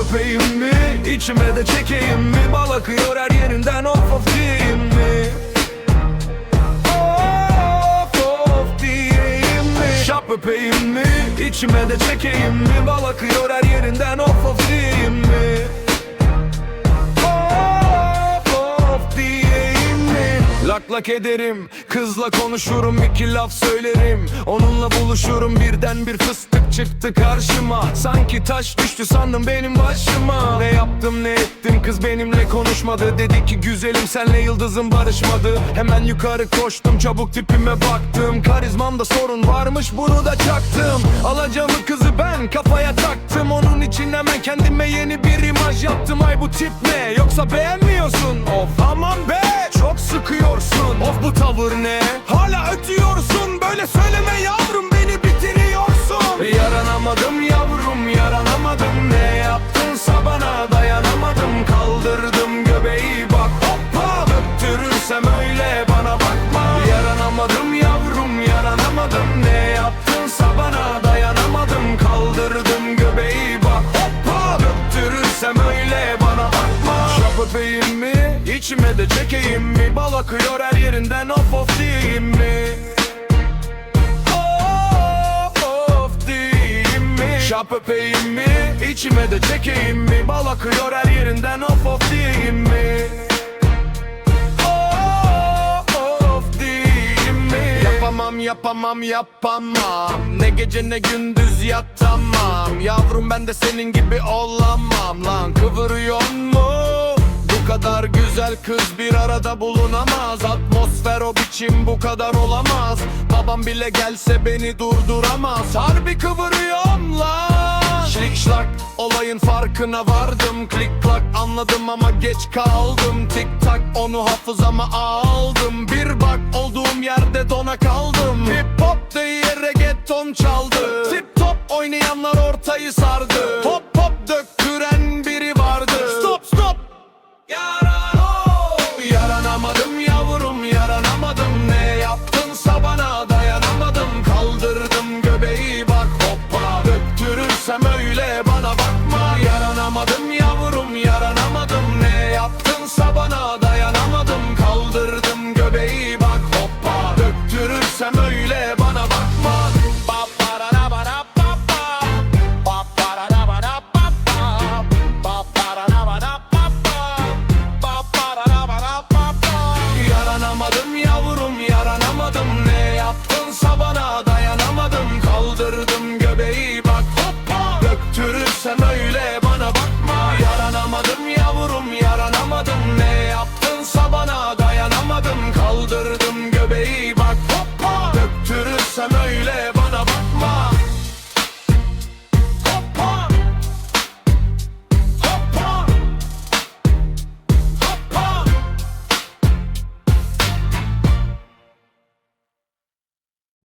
öpeyim mi? İçime de çekeyim mi? Bal akıyor her yerinden of of diyeyim mi? Of of diyeyim mi? Şap öpeyim mi? İçime de çekeyim mi? Bal akıyor her yerinden of of diyeyim mi? Lak lak ederim. Kızla konuşurum iki laf söylerim. Onunla buluşurum birden bir fıstık çıktı karşıma. Sanki taş düştü sandım benim başıma. Ne yaptım ne ettim? Kız benimle konuşmadı. Dedi ki güzelim senle yıldızım barışmadı. Hemen yukarı koştum çabuk tipime baktım. Karizmamda sorun varmış bunu da çaktım. Alacağımı kızı ben kafaya taktım. Onun için hemen kendime yeni bir imaj yaptım. Ay bu tip ne? Yoksa beğenmiyorsun? Of aman be Böyle söyleme yavrum beni bitiriyorsun. Yaranamadım yavrum yaranamadım. Ne yaptınsa bana dayanamadım. Kaldırdım göbeği bak hoppa. Öptürürsem öyle bana bakma. Yaranamadım yavrum yaranamadım. Ne yaptınsa bana dayanamadım. Kaldırdım göbeği bak hoppa. Öptürürsem öyle bana bakma. Şap öpeyim mi? İçime de çekeyim mi? Bal akıyor her yerinden of of diyeyim mi? Şap öpeyim mi? İçime de çekeyim mi? Bal akıyor her yerinden of of diyeyim mi? Of of diyeyim mi? Yapamam yapamam yapamam Ne gece ne gündüz yatamam Yavrum ben de senin gibi olamam lan Kıvırıyor mu? Bu kadar güzel kız bir arada bulunamaz Atmosfer o biçim bu kadar olamaz Babam bile gelse beni durduramaz Harbi Şlik şlak olayın farkına vardım. Klik klak anladım ama geç kaldım. Tik tak onu hafızama aldım. Bir bak olduğum yerde dona kaldım. Hip hop değil reggaeton çaldı. Tip top oynayanlar ortayı sardı. Hop